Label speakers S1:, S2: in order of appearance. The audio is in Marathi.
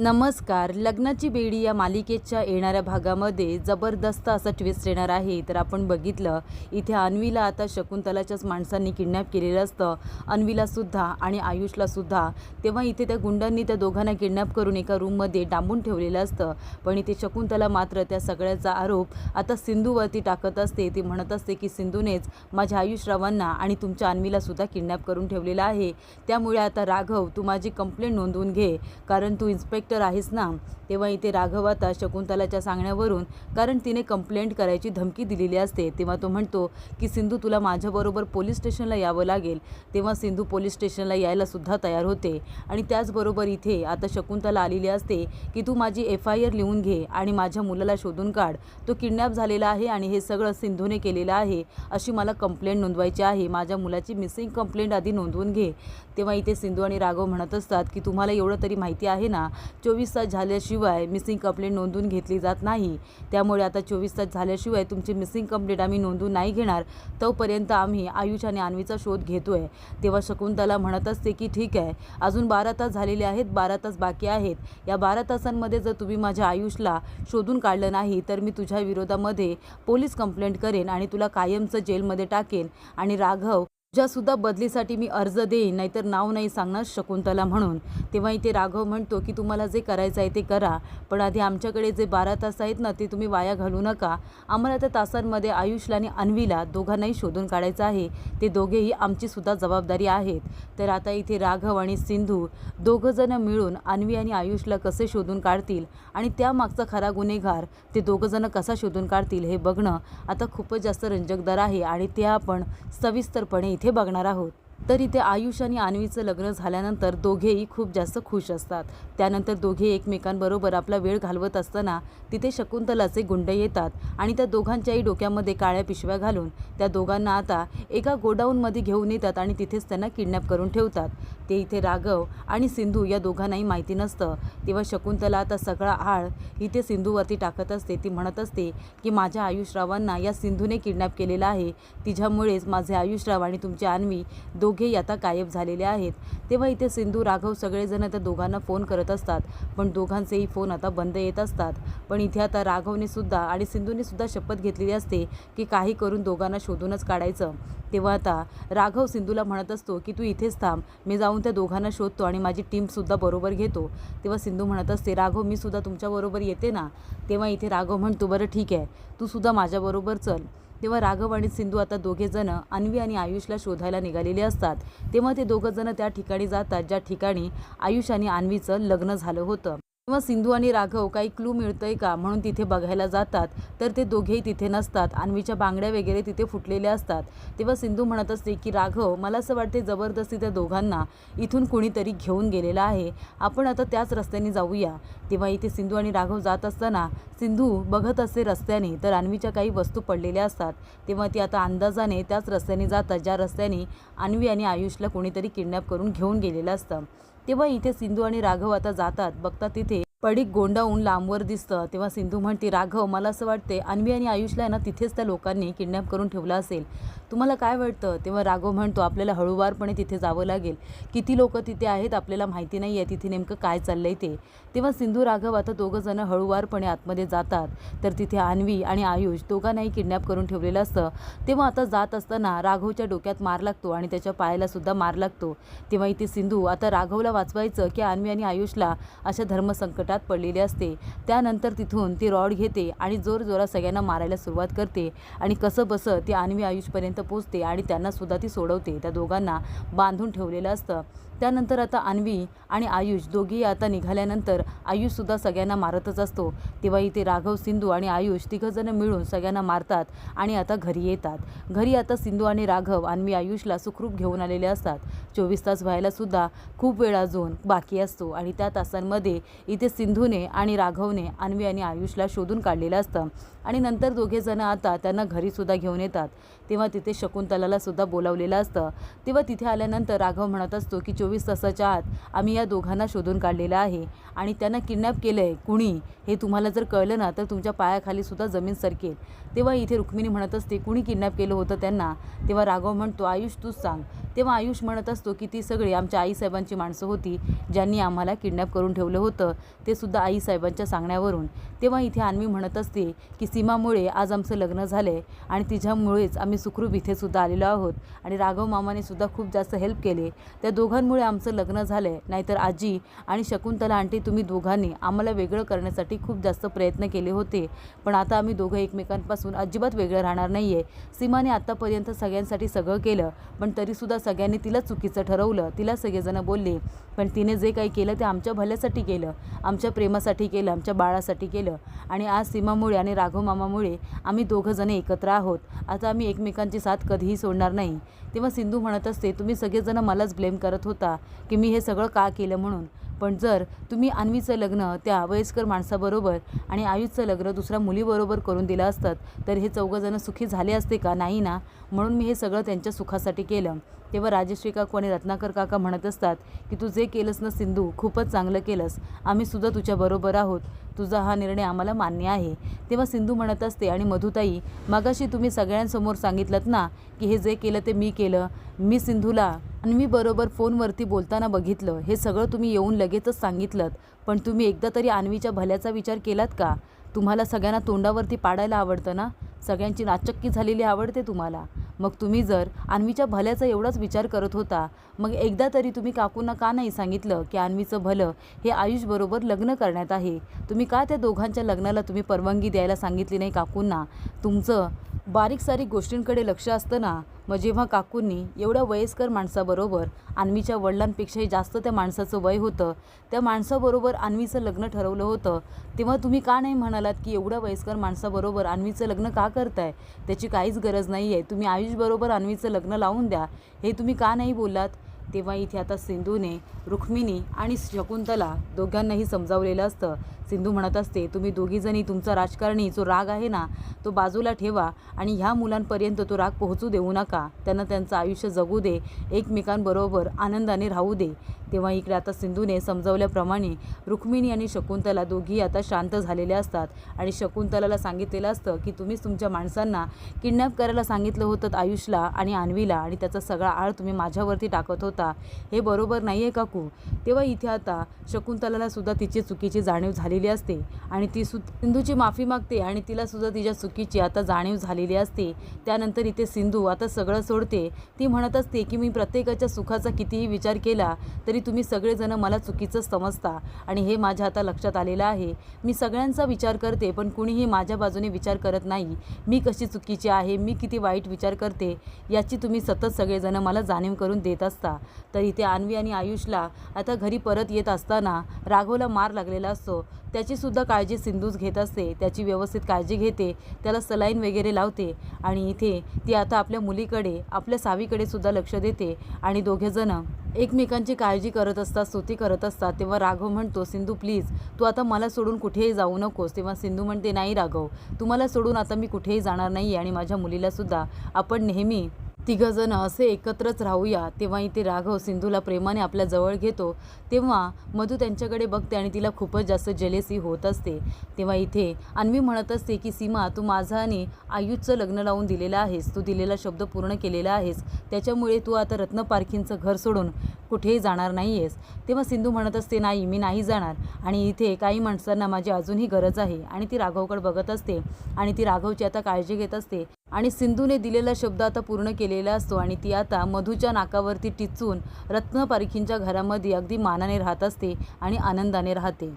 S1: नमस्कार. लग्नाची बेडी या मालिकेच्या येणाऱ्या भागामध्ये जबरदस्त असा ट्विस्ट येणार आहे. तर आपण बघितलं इथे अन्वीला आता शकुंतलाच्याच माणसांनी किडनॅप केलेलं असतं. अन्वीलासुद्धा आणि आयुषलासुद्धा तेव्हा इथे त्या गुंडांनी त्या दोघांना किडनॅप करून एका रूममध्ये डांबून ठेवलेलं असतं. पण इथे शकुंतला मात्र त्या सगळ्याचा आरोप आता सिंधूवरती टाकत असते. ती म्हणत असते की सिंधूनेच माझ्या आयुषरावांना आणि तुमच्या अन्वीलासुद्धा किडनॅप करून ठेवलेला आहे. त्यामुळे आता राघव तू माझी कंप्लेंट नोंदवून घे. कारण तू कलेक्टर आहेस ना? तेव्हा इथे राघव आता शकुंतलाच्या सांगण्यावरून कारण तिने कंप्लेंट करायची धमकी दिलेली असते तेव्हा तो म्हणतो की सिंधू तुला माझ्याबरोबर पोलीस स्टेशनला यावं लागेल. तेव्हा सिंधू पोलीस स्टेशनला यायला सुद्धा तयार होते. आणि त्याचबरोबर इथे आता शकुंतला आलेली असते की तू माझी एफ आय आर लिहून घे आणि माझ्या मुलाला शोधून काढ. तो किडनॅप झालेला आहे आणि हे सगळं सिंधूने केलेलं आहे. अशी मला कंप्लेंट नोंदवायची आहे. माझ्या मुलाची मिसिंग कंप्लेंट आधी नोंदवून घे. तेव्हा इथे सिंधू आणि राघव म्हणत असतात की तुम्हाला एवढं तरी माहिती आहे ना? चोवीस तास झाल्याशिवाय मिसिंग कंप्लेंट नोंदून घेतली जात नाही. त्यामुळे आता चोवीस तास झाल्याशिवाय तुमची मिसिंग कंप्लेंट आम्ही नोंदून नाही घेणार. तोपर्यंत आम्ही आयुष आणि अन्वीचा शोध घेतो आहे तेव्हा शकुंतला म्हणत असते की ठीक आहे. अजून बारा तास झालेले आहेत. बारा तास बाकी आहेत. या बारा तासांमध्ये जर तुम्ही माझ्या आयुषला शोधून काढलं नाही तर मी तुझ्या विरोधामध्ये पोलीस कंप्लेंट करेन आणि तुला कायमचं जेलमध्ये टाकेन. आणि राघव ज्यासुद्धा बदलीसाठी मी अर्ज देईन नाहीतर नाव नाही सांगणार शकुंतला म्हणून. तेव्हा इथे राघव म्हणतो की तुम्हाला जे करायचं आहे ते करा पण आधी आमच्याकडे जे बारा तास आहेत ना ते तुम्ही वाया घालू नका. आम्हाला त्या तासांमध्ये आयुषला आणि अन्वीला दोघांनाही शोधून काढायचं आहे. ते दोघेही आमचीसुद्धा जबाबदारी आहेत. तर आता इथे राघव आणि सिंधू दोघंजणं मिळून अन्वी आणि आयुषला कसे शोधून काढतील आणि त्यामागचा खरा गुन्हेगार ते दोघंजणं कसा शोधून काढतील हे बघणं आता खूपच जास्त रंजकदार आहे आणि ते आपण सविस्तरपणे इथे बघणार आहोत. तर इथे आयुष आणि आणवीचं लग्न झाल्यानंतर दोघेही खूप जास्त खुश असतात. त्यानंतर दोघे एकमेकांबरोबर आपला वेळ घालवत असताना तिथे शकुंतलाचे गुंड येतात आणि त्या दोघांच्याही डोक्यामध्ये काळ्या पिशव्या घालून त्या दोघांना आता एका गोडाऊनमध्ये घेऊन येतात आणि तिथेच त्यांना किडनॅप करून ठेवतात. ते इथे राघव आणि सिंधू या दोघांनाही माहिती नसतं. तेव्हा शकुंतला आता सगळा आळ इथे सिंधूवरती टाकत असते. ती म्हणत असते की माझ्या आयुषरावांना या सिंधूने किडनॅप केलेला आहे. तिच्यामुळेच माझे आयुषराव आणि तुमची आणवी दो दोघेही आता गायब झालेले आहेत. तेव्हा इथे सिंधू राघव सगळेजण त्या दोघांना फोन करत असतात. पण दोघांचेही फोन आता बंद येत असतात. पण इथे आता राघवने सुद्धा आणि सिंधूने सुद्धा शपथ घेतलेली असते की काही करून दोघांना शोधूनच काढायचं. तेव्हा आता राघव सिंधूला म्हणत असतो की तू इथेच थांब. मी जाऊन त्या दोघांना शोधतो आणि माझी टीमसुद्धा बरोबर घेतो. तेव्हा सिंधू म्हणत असते राघव मी सुद्धा तुमच्याबरोबर येते ना? तेव्हा इथे राघव म्हणतो बरं ठीक आहे. तू सुद्धा माझ्याबरोबर चल. तेव्हा राघव आणि सिंधू आता दोघेजण अन्वी आणि आयुषला शोधायला निघालेले असतात. तेव्हा ते दोघंजणं त्या ठिकाणी जातात ज्या ठिकाणी आयुष आणि अन्वीचं लग्न झालं होतं. किंवा सिंधू आणि राघव काही क्लू मिळतंय का? म्हणून तिथे बघायला जातात. तर ते दोघेही तिथे नसतात. अन्वीच्या बांगड्या वगैरे तिथे फुटलेल्या असतात. तेव्हा सिंधू म्हणत असते की राघव मला असं वाटते जबरदस्ती त्या दोघांना इथून कुणीतरी घेऊन गेलेला आहे. आपण आता त्याच रस्त्याने जाऊया. तेव्हा इथे सिंधू आणि राघव जात असताना सिंधू बघत असते रस्त्याने. तर अन्वीच्या काही वस्तू पडलेल्या असतात. तेव्हा ती आता अंदाजाने त्याच रस्त्याने जातात ज्या रस्त्याने अन्वी आणि आयुषला कोणीतरी किडनॅप करून घेऊन गेलेलं असतं. तेव्हा इथे सिंधू आणि राघव आता जातात. बघतात तिथे पडीक गोंडावून लांबवर दिसतं. तेव्हा सिंधू म्हणते राघव मला असं वाटते अन्वी आणि आयुषला आहे ना तिथेच त्या लोकांनी किडनॅप करून ठेवलं असेल. तुम्हाला काय वाटतं? तेव्हा राघव म्हणतो आपल्याला हळूवारपणे तिथे जावं लागेल. किती लोक तिथे आहेत आपल्याला माहिती नाही आहे तिथे नेमकं काय चाललं आहे ते. तेव्हा सिंधू राघव आता दोघंजणं हळूवारपणे आतमध्ये जातात. तर तिथे अन्वी आणि आयुष दोघांनाही किडनॅप करून ठेवलेलं असतं. तेव्हा आता जात असताना राघवच्या डोक्यात मार लागतो आणि त्याच्या पायाला सुद्धा मार लागतो. तेव्हा इथे सिंधू आता राघवला वाचवायचं की अन्वी आणि आयुषला अशा धर्मसंकट गटात पडलेली असते. त्यानंतर तिथून ती रॉड घेते आणि जोरजोरात सगळ्यांना मारायला सुरुवात करते. आणि कसं बसं ती अन्वी आयुषपर्यंत पोचते आणि त्यांनासुद्धा ती सोडवते. त्या दोघांना बांधून ठेवलेलं असतं. त्यानंतर आता अन्वी आणि आयुष दोघेही आता निघाल्यानंतर आयुषसुद्धा सगळ्यांना मारतच असतो. तेव्हा इथे राघव सिंधू आणि आयुष तिघंजणं मिळून सगळ्यांना मारतात आणि आता घरी येतात. घरी आता सिंधू आणि राघव अन्वी आयुषला सुखरूप घेऊन आलेले असतात. चोवीस तास व्हायलासुद्धा खूप वेळ अजून बाकी असतो आणि त्या तासांमध्ये इथे सिंधूने आणि राघवने अन्वी आणि आयुषला शोधून काढलेलं असतं आणि नंतर दोघेजणं आता त्यांना घरीसुद्धा घेऊन येतात. तेव्हा तिथे शकुंतलाला सुद्धा बोलावलेलं असतं. तेव्हा तिथे आल्यानंतर राघव म्हणत असतो की चोवीस तासाच्या आत आम्ही या दोघांना शोधून काढलेलं आहे. आणि त्यांना किडनॅप केलं आहे कुणी? हे तुम्हाला जर कळलं ना तर तुमच्या पायाखाली सुद्धा जमीन सरकेल. तेव्हा इथे रुक्मिणी म्हणत असते कुणी किडनॅप केलं होतं त्यांना? तेव्हा राघव म्हणतो आयुष तूच सांग. तेव्हा आयुष म्हणत असतो की ती सगळी आमच्या आईसाहेबांची माणसं होती ज्यांनी आम्हाला किडनॅप करून ठेवलं होतं. ते सुद्धा आईसाहेबांच्या सांगण्यावरून. तेव्हा इथे अन्वी म्हणत असते की सीमामुळे आज आमचं लग्न झालं आहे आणि तिच्यामुळेच आम्ही सुखरूप इथे सुद्धा आलेलो आहोत. आणि राघव मामाने सुद्धा खूप जास्त हेल्प केले. त्या दोघांमुळे आमचं लग्न झालं आहे नाहीतर आजी आणि शकुंतला आंटी तुम्ही दोघांनी आम्हाला वेगळं करण्यासाठी खूप जास्त प्रयत्न केले होते. पण आता आम्ही दोघं एकमेकांपासून अजिबात वेगळं राहणार नाही आहे सीमाने आत्तापर्यंत सगळ्यांसाठी सगळं केलं पण तरीसुद्धा सगळ्यांनी तिला चुकीचं ठरवलं. तिला सगळेजणं बोलले पण तिने जे काही केलं ते आमच्या भल्यासाठी केलं आमच्या प्रेमासाठी केलं आमच्या बाळासाठी केलं. आणि आज सीमामुळे आणि राघव मामामुळे आम्ही दोघंजणं एकत्र आहोत. आता आम्ही एकमेकांची साथ कधीही सोडणार नाही. तेव्हा सिंधू म्हणत असते तुम्ही सगळेजणं मलाच ब्लेम करत होता. की मी हे सगळं का केलं म्हणून. पण जर तुम्ही अन्वीचं लग्न त्या वयस्कर माणसाबरोबर आणि आयुषचं लग्न दुसऱ्या मुलीबरोबर करून दिलं असतं तर हे चौघंजणं सुखी झाले असते का? नाही ना. म्हणून मी हे सगळं त्यांच्या सुखासाठी केलं. तेव्हा राजश्री काकू आणि रत्नाकर काका म्हणत असतात की तू जे केलंस ना सिंधू खूपच चांगलं केलंस. आम्ही सुद्धा तुझ्याबरोबर आहोत. तुझा हा निर्णय आम्हाला मान्य आहे. तेव्हा सिंधू म्हणत असते आणि मधुताई मगाशी तुम्ही सगळ्यांसमोर सांगितलं ना की हे जे केलं ते मी केलं. मी सिंधूला अन्वी बरोबर फोनवरती बोलताना बघितलं. हे सगळं तुम्ही येऊन लगेचच सांगितलं पण तुम्ही एकदा तरी अन्वीच्या भल्याचा विचार केलात का? तुम्हाला सगळ्यांना तोंडावरती पाडायला आवडतं ना? सगळ्यांची नाचक्की झालेली आवडते तुम्हाला. मग तुम्ही जर अन्वीच्या भल्याचा एवढाच विचार करत होता मग एकदा तरी तुम्ही काकूंना का नाही सांगितलं की अन्वीचं भलं हे आयुषबरोबर लग्न करण्यात आहे? तुम्ही का त्या दोघांच्या लग्नाला तुम्ही परवानगी द्यायला सांगितली नाही काकूंना? तुमचं बारीक सारीक गोष्टींकडे लक्ष असतं ना? मग जेव्हा काकूंनी एवढ्या वयस्कर माणसाबरोबर अन्वीच्या वडिलांपेक्षाही जास्त त्या माणसाचं वय होतं त्या माणसाबरोबर अन्वीचं लग्न ठरवलं होतं तेव्हा तुम्ही का नाही म्हणालात की एवढ्या वयस्कर माणसाबरोबर अन्वीचं लग्न का करताय? त्याची काहीच गरज नाही आहे तुम्ही आयुषबरोबर अन्वीचं लग्न लावून द्या. हे तुम्ही का नाही बोललात? तेव्हा इथे आता सिंधूने रुक्मिणी आणि शकुंतला दोघांनाही समजावलेलं असतं. सिंधू म्हणत असते तुम्ही दोघीजणी तुमचा राजकारणी जो राग आहे ना तो बाजूला ठेवा आणि ह्या मुलांपर्यंत तो राग पोहोचू देऊ नका. त्यांना त्यांचं आयुष्य जगू दे एकमेकांबरोबर आनंदाने राहू दे. तेव्हा इकडे आता सिंधूने समजावल्याप्रमाणे रुक्मिणी आणि शकुंतला दोघी आता शांत झालेल्या असतात आणि शकुंतलाला सांगितलेलं असतं की तुम्हीच तुमच्या माणसांना किडनॅप करायला सांगितलं होतं आयुषला आणि आणवीला आणि त्याचा सगळा आळ तुम्ही माझ्यावरती टाकत होता. हे बरोबर नाही आहे काकू. तेव्हा इथे आता शकुंतलाला सुद्धा तिची चुकीची जाणीव झालेली असते आणि ती सु सिंधूची माफी मागते आणि तिला सुद्धा तिच्या चुकीची आता जाणीव झालेली असते. त्यानंतर इथे सिंधू आता सगळं सोडते. ती म्हणत असते की मी प्रत्येकाच्या सुखाचा कितीही विचार केला तरी तुम्ही सगळेजण मला चुकीचं समजता आणि हे माझ्या आता लक्षात आलेलं आहे. मी सगळ्यांचा विचार करते पण कुणीही माझ्या बाजूने विचार करत नाही. मी कशी चुकीची आहे? मी किती वाईट विचार करते? याची तुम्ही सतत सगळेजण मला जाणीव करून देत असता. तर इथे आणवी आणि आयुषला आता घरी परत येत असताना राघवला मार लागलेला असतो. त्याचीसुद्धा काळजी सिंधूच घेत असते त्याची व्यवस्थित काळजी घेते त्याला सलाईन वगैरे लावते आणि इथे ती आता आपल्या मुलीकडे आपल्या सावीकडे सुद्धा लक्ष देते आणि दोघेजणं एकमेकांची काळजी करत असतात स्तुती करत असतात. तेव्हा राघव म्हणतो सिंधू प्लीज तू आता मला सोडून कुठेही जाऊ नकोस. तेव्हा सिंधू म्हणते नाही राघव तुम्हाला सोडून आता मी कुठेही जाणार नाही आणि माझ्या मुलीलासुद्धा आपण नेहमी तिघंजण असे एकत्रच राहूया. तेव्हा इथे राघव सिंधूला प्रेमाने आपल्या जवळ घेतो. तेव्हा मधू त्यांच्याकडे बघते आणि तिला खूपच जास्त जलेसी होत असते. तेव्हा इथे अन्वी म्हणत असते की सीमा तू माझा आणि आयुषचं लग्न लावून दिलेलं आहेस. तू दिलेला शब्द पूर्ण केलेला आहेस. त्याच्यामुळे तू आता रत्न पारखींचं घर सोडून कुठेही जाणार नाही आहेस तेव्हा सिंधू म्हणत असते नाही मी नाही जाणार. आणि इथे काही माणसांना माझी अजूनही गरज आहे. आणि ती राघवकडे बघत असते. आणि ती राघवची आता काळजी घेत असते. आणि सिंधूने दिलेला शब्द आता पूर्ण केलेला असतो आणि ती आता मधूच्या नाकावरती टिचून रत्न पारखींच्या घरामध्ये अगदी मानाने राहत असते आणि आनंदाने राहते.